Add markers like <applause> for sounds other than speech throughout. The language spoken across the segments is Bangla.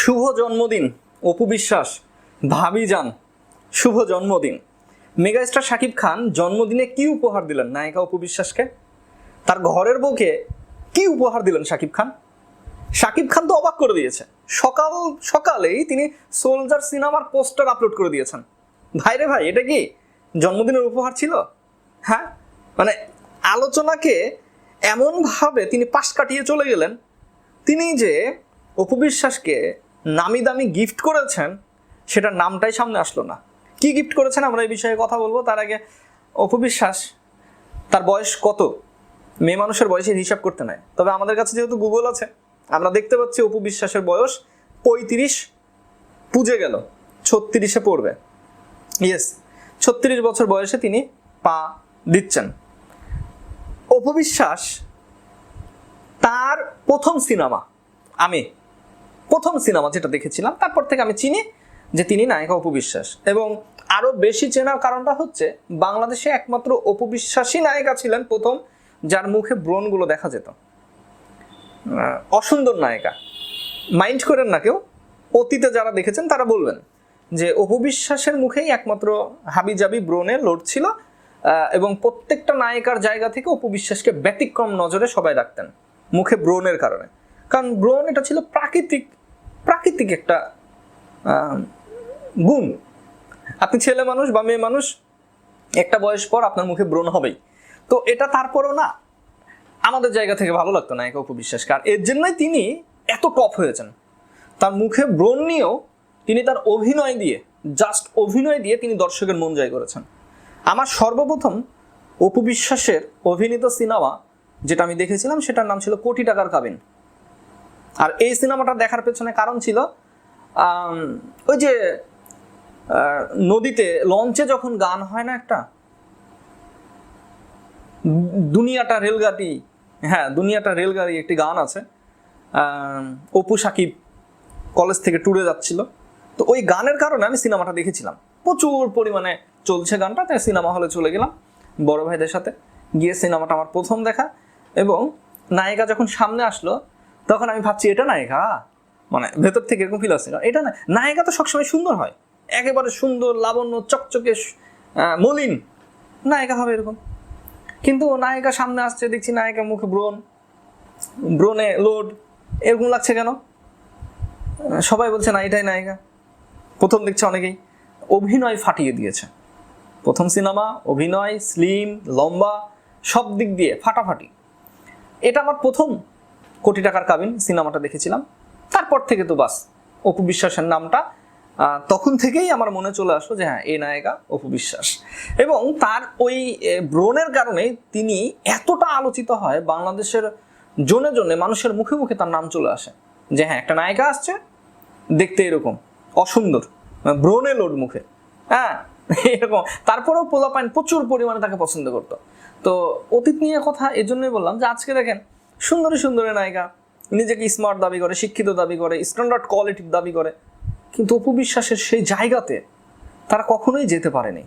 শুভ জন্মদিন, অপু বিশ্বাস, ভাবি যান শুভ জন্মদিন। মেগাস্টার শাকিব খান জন্মদিনে কি উপহার দিলেন নায়িকা অপু বিশ্বাসকে? তার ঘরের বউকে কি উপহার দিলেন শাকিব খান? শাকিব খান তো অবাক করে দিয়েছে। সকাল, সকালেই তিনি সোলজার সিনেমার পোস্টার আপলোড করে দিয়েছেন। ভাই রে ভাই, এটা কি জন্মদিনের উপহার ছিল? হ্যাঁ? মানে আলোচনাকে এমনভাবে তিনি পাশ কাটিয়ে চলে গেলেন। তিনি যে অপু বিশ্বাসকে নামি দামি গিফট করেছেন, সেটার নামটাই সামনে আসলো না। কি গিফট করেছেন আমরা এই বিষয়ে কথা বলব? তার আগে অপু বিশ্বাস, তার বয়স কত? মেয়ে মানুষের বয়সের হিসাব করতে নেয়। তবে আমাদের কাছে যেহেতু গুগল আছে, আমরা দেখতে পাচ্ছি অপু বিশ্বাসের বয়স পঁয়ত্রিশ, পুজে গেল, ছত্রিশে পড়বে। ইয়েস ছত্রিশ বছর বয়সে তিনি পা দিচ্ছেন। অপু বিশ্বাস, তার প্রথম সিনেমা, আমি প্রথম সিনেমা যেটা দেখেছিলাম, তারপর থেকে আমি চিনি যে তিনি নায়িকা অপবিশ্বাস এবং আরও বেশি চেনার কারণটা হচ্ছে, বাংলাদেশে একমাত্র অপবিশ্বাসী নায়িকা ছিলেন প্রথম, যার মুখে ব্রণগুলো দেখা যেত। অসুন্দর নায়িকা। মাইন্ড করেন না কেউ, অতীতে যারা দেখেছেন তারা বলবেন যে অপবিশ্বাসের মুখেই একমাত্র হাবিজাবি ব্রণে লোড ছিল এবং প্রত্যেকটা নায়িকার জায়গা থেকে অপবিশ্বাসকে ব্যতিক্রম নজরে সবাই রাখতেন, মুখে ব্রণের কারণে। কারণ ব্রণ এটা ছিল প্রাকৃতিক প্রাকৃতিক একটা গুণ। আপনি ছেলে মানুষ বা মেয়ে মানুষ, একটা বয়স পর আপনার মুখে ব্রণ হবেই। তো এটা তারপরও না, আমাদের জায়গা থেকে ভালো লাগতো নায়িকা অপু বিশ্বাসকে আর এর জন্যই তিনি এত টপ হয়েছেন। তার মুখে ব্রণ নিয়েও তিনি তার অভিনয় দিয়ে জাস্ট অভিনয় দিয়ে তিনি দর্শকের মন জয় করেছেন। আমার সর্বপ্রথম অপু বিশ্বাসের অভিনীত সিনেমা, যেটা আমি দেখেছিলাম, সেটার নাম ছিল কোটি টাকার কাবিন। আর এই সিনেমাটা দেখার পেছনে কারণ ছিল ওই যে নদীতে লঞ্চে যখন গান হয় না একটা, দুনিয়াটা রেলগাড়ি হ্যাঁ দুনিয়াটা রেলগাড়ি একটি গান আছে অপু সাকিব কলেজ থেকে ট্যুরে যাচ্ছিল। তো ওই গানের কারণে আমি সিনেমাটা দেখেছিলাম। প্রচুর পরিমাণে চলছে গানটা, তাই সিনেমা হলে চলে গেলাম বড় ভাইদের সাথে। গিয়ে সিনেমাটা আমার প্রথম দেখা এবং নায়িকা যখন সামনে আসলো তখন আমি ভাবছি, এটা নায়িকা? মানে ভেতর থেকে এরকম ফিল আসছে। এটা না নায়িকা তো সবসময় সুন্দর হয়। একেবারে সুন্দর, লাবণ্য, চকচকে মলিন। নায়িকা হবে এরকম। কিন্তু নায়িকা সামনে আসছে, দেখছি নায়িকা মুখে ব্রণ। ব্রণে লোড এরকম লাগছে কেন? সবাই বলছে, না, এটাই নায়িকা। প্রথম দেখছে অনেকেই অভিনয় ফাটিয়ে দিয়েছে। প্রথম সিনেমা, অভিনয় স্লিম লম্বা, সব দিক দিয়ে ফাটাফাটি। এটা আমার প্রথম কোটি টাকার কাবিন সিনেমাটা দেখেছিলাম। তারপর থেকে তো বাস, অপু বিশ্বাসের নামটা তখন থেকেই আমার মনে চলে আসলো যে হ্যাঁ এ নায়িকা অপু বিশ্বাস। এবং তার ওই ব্রণের কারণে তিনি এতটা আলোচিত হয় বাংলাদেশের জনে জনে, মানুষের মুখে মুখে তার নাম চলে আসে। যে হ্যাঁ একটা নায়িকা আসছে, দেখতে এরকম, অসুন্দর মানে ব্রণে লোড মুখে। হ্যাঁ এরকম। তারপরেও পোলাপাইন প্রচুর পরিমাণে তাকে পছন্দ করতো। তো অতীত নিয়ে কথা এই জন্যই বললাম যে আজকে দেখেন সুন্দরী সুন্দরী নায়িকা। নিজেকে স্মার্ট দাবি করে, শিক্ষিত দাবি করে স্ট্যান্ডার্ড কোয়ালিটির দাবি করে। কিন্তু অপু বিশ্বাসের সেই জায়গাতে তারা কখনোই যেতে পারেনি।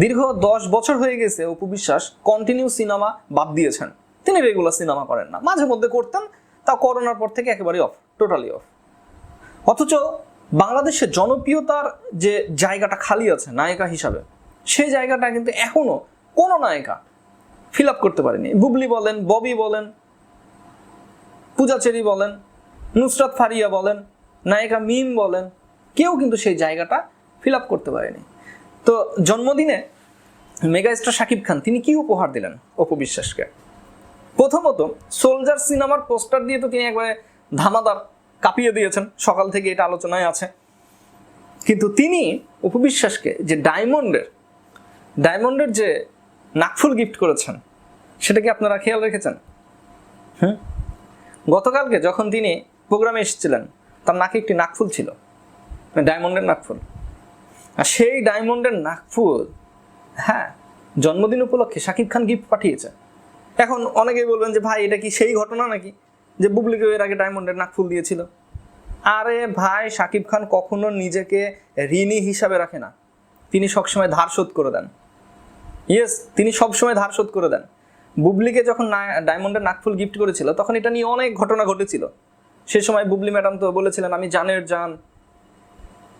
দীর্ঘ দশ বছর হয়ে গেছে অপু বিশ্বাস কন্টিনিউ সিনেমা বাদ দিয়েছেন। তিনি রেগুলার সিনেমা করেন না। মাঝে মধ্যে করতেন তা করোনার পর থেকে একেবারে অফ টোটালি অফ অথচ বাংলাদেশের জনপ্রিয়তার যে জায়গাটা খালি আছে, নায়িকা হিসাবে, সেই জায়গাটা কিন্তু এখনও কোনো নায়িকা ফিল আপ করতে পারেনি। বুবলি বলেন, ববি বলেন, পূজাচেরি বলেন, নুসরাত ফারিয়া বলেন, নায়িকা মিম বলেন, কেউ কিন্তু সেই জায়গাটা ফিল আপ করতে পারেনি। তো জন্মদিনে মেগাস্টার শাকিব খান, তিনি কি উপহার দিলেন অপবিশ্বাসকে প্রথমত, সোলজার সিনেমার পোস্টার দিয়ে তো তিনি একবারে ধামাদার কাঁপিয়ে দিয়েছেন, সকাল থেকে এটা আলোচনায় আছে। কিন্তু তিনি উপবিশ্বাসকে যে ডায়মন্ডের ডায়মন্ডের যে নাকফুল গিফট করেছেন সেটা কি আপনারা খেয়াল রেখেছেন? হুম গতকালকে যখন তিনি প্রোগ্রামে এসেছিলেন তার নাকে একটি নাকফুল ছিল। ডায়মন্ডের নাকফুল। আর সেই ডায়মন্ডের নাকফুল হ্যাঁ জন্মদিন উপলক্ষে শাকিব খান গিফট পাঠিয়েছে। এখন অনেকেই বলবেন যে ভাই এটা কি সেই ঘটনা নাকি যে বুবলিকে এর আগে ডায়মন্ডের নাকফুল দিয়েছিল? আরে ভাই শাকিব খান কখনো নিজেকে ঋণী হিসাবে রাখে না। তিনি সবসময় ধার শোধ করে দেন। ইয়েস তিনি সবসময় ধার শোধ করে দেন। বুবলিকে যখন ডায়মন্ডের নাকফুল গিফট করেছিল তখন এটা নিয়ে অনেক ঘটনা ঘটেছিল। সে সময় বুবলি ম্যাডাম তো বলেছিলেন আমি জানের জান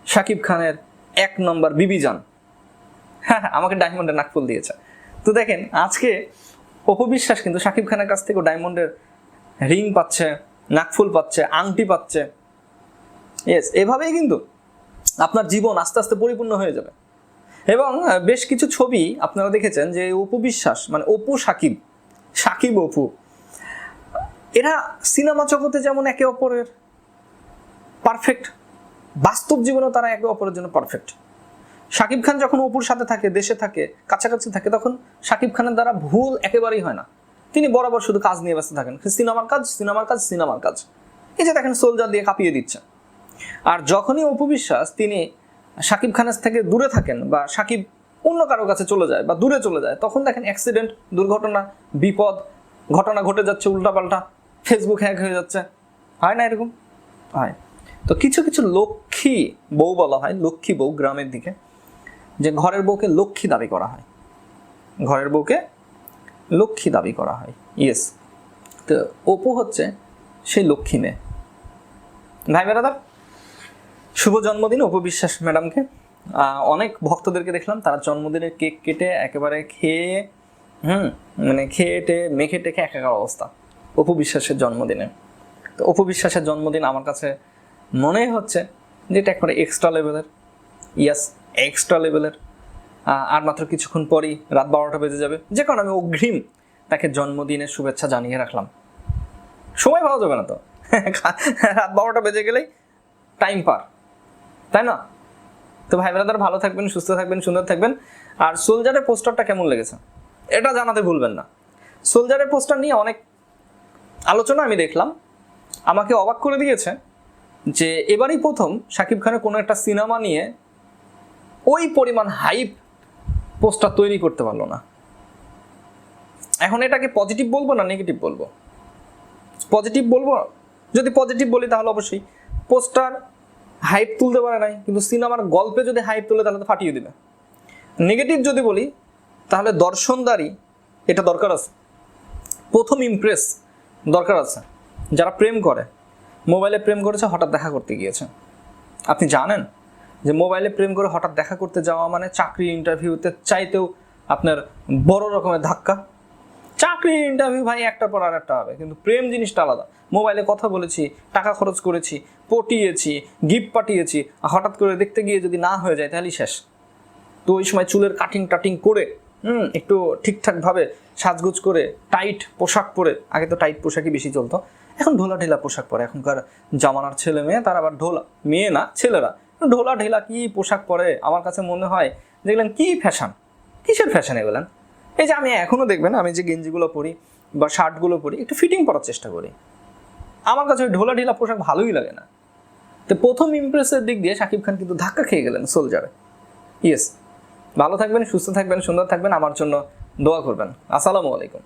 শাকিব খানের এক নম্বর বিবি জান। হ্যাঁ হ্যাঁ, আমাকে ডায়মন্ডের নাকফুল দিয়েছে। তো দেখেন আজকে অপবিশ্বাস কিন্তু শাকিব খানের কাছ থেকেও ডায়মন্ডের রিং পাচ্ছে নাকফুল পাচ্ছে আংটি পাচ্ছে। ইয়েস এভাবেই কিন্তু আপনার জীবন আস্তে আস্তে পরিপূর্ণ হয়ে যাবে। এবং বেশ কিছু ছবি আপনারা দেখেছেন যে অপু বিশ্বাস মানে অপু সাকিব সাকিব অপু, এরা সিনেমা জগতে যেমন একে অপরের পারফেক্ট বাস্তব জীবনেও তারা একে অপরের জন্য পারফেক্ট শাকিব খান যখন অপুর সাথে থাকে, দেশে থাকে, কাছাকাছি থাকে, তখন শাকিব খানের দ্বারা ভুল একেবারেই হয় না। তিনি বরাবর শুধু কাজ নিয়ে ব্যস্ত থাকেন, সিনেমার কাজ সিনেমার কাজ সিনেমার কাজ। এই যে দেখেন, সোলজার দিয়ে কাঁপিয়ে দিচ্ছে আর যখনই অপু বিশ্বাস, তিনি শাকিব খানের থেকে দূরে থাকেন বা সাকিব অন্য কারও কাছে চলে যায় বা দূরে চলে যায়, তখন দেখেন অ্যাক্সিডেন্ট দুর্ঘটনা, বিপদ, ঘটনা ঘটে যাচ্ছে, উল্টাপাল্টা ফেসবুক হ্যাক হয়ে যাচ্ছে। হয় না এরকম? হয়। তো কিছু কিছু লক্ষ্মী বউ বলা হয়, লক্ষ্মী বউ গ্রামের দিকে, যে ঘরের বউকে লক্ষ্মী দাবি করা হয়। ঘরের বউকে লক্ষ্মী দাবি করা হয় ইয়েস তো অপু হচ্ছে সেই লক্ষ্মী মেয়ে। ভাই বেড়াদার শুভ জন্মদিন অপবিশ্বাস ম্যাডামকে। অনেক ভক্তদেরকে দেখলাম, তারা জন্মদিনের কেক কেটে একেবারে খেয়ে, হুম মানে খেয়ে টে মেখে টেখে একাকার অবস্থা অপবিশ্বাসের জন্মদিনে। তো অপবিশ্বাসের জন্মদিন আমার কাছে মনে হচ্ছে যে এটা একবারে এক্সট্রা লেভেলের ইয়াস এক্সট্রা লেভেলের আর মাত্র কিছুক্ষণ পরই রাত বারোটা বেজে যাবে। যে কারণে আমি অগ্রিম তাকে জন্মদিনের শুভেচ্ছা জানিয়ে রাখলাম। সময় পাওয়া যাবে না তো। <laughs> রাত বারোটা বেজে গেলেই টাইম পার। তাই না? তো ভাই ব্রাদার ভালো থাকবেন, সুস্থ থাকবেন, সুন্দর থাকবেন। আর সোলজারের পোস্টারটা কেমন লেগেছে? এটা জানাতে ভুলবেন না। সোলজারের পোস্টার নিয়ে অনেক আলোচনা আমি দেখলাম। আমাকে অবাক করে দিয়েছে যে এবারই প্রথম শাকিব খানের কোনো একটা সিনেমা নিয়ে ওই পরিমাণ হাইপ পোস্টার তৈরি করতে পারল না। এখন এটাকে পজিটিভ বলব না নেগেটিভ বলব? পজিটিভ বলব? যদি পজিটিভ বলি তাহলে অবশ্যই পোস্টার হাইপ তুলতে পারে নাই, কিন্তু সিনেমার গল্পে যদি হাইপ তুলে, তাহলে তো ফাটিয়ে দেবে। নেগেটিভ যদি বলি, তাহলে দর্শনদারি এটা দরকার আছে। প্রথম ইমপ্রেস দরকার আছে। যারা প্রেম করে, মোবাইলে প্রেম করেছে, হঠাৎ দেখা করতে গিয়েছে। আপনি জানেন যে মোবাইলে প্রেম করে হঠাৎ দেখা করতে যাওয়া মানে চাকরি ইন্টারভিউতে চাইতেও আপনার বড় রকমের ধাক্কা। চাকরির ইন্টারভিউ ভাই একটা পর আর একটা হবে, কিন্তু প্রেম জিনিসটা আলাদা। মোবাইলে কথা বলেছি, টাকা খরচ করেছি, পটিয়েছি গিফট পাঠিয়েছি হঠাৎ করে দেখতে গিয়ে যদি না হয়ে যায় তাহলেই শেষ। তো ওই সময় চুলের কাটিং টাটিং করে, হুম, একটু ঠিকঠাকভাবে সাজগুজ করে টাইট পোশাক পরে, আগে তো টাইট পোশাকই বেশি চলতো, এখন ঢোলা ঢেলা পোশাক পরে। এখনকার জামানার ছেলে মেয়ে, তারা আবার ঢোলা, মেয়ে না, ছেলেরা। ঢোলা ঢেলা কি পোশাক পরে? আমার কাছে মনে হয়, দেখলেন কি ফ্যাশন কিসের ফ্যাশন এগুলেন? এই যে আমি এখনও দেখবেন আমি যে গেঞ্জিগুলো পরি বা শার্টগুলো পরি, একটু ফিটিং করার চেষ্টা করি। আমার কাছে ওই ঢোলা ঢিলা পোশাক ভালোই লাগে না। তো প্রথম ইমপ্রেসের দিক দিয়ে শাকিব খান কিন্তু ধাক্কা খেয়ে গেলেন সোলজারে ইয়েস ভালো থাকবেন, সুস্থ থাকবেন, সুন্দর থাকবেন, আমার জন্য দোয়া করবেন। আসসালামু আলাইকুম।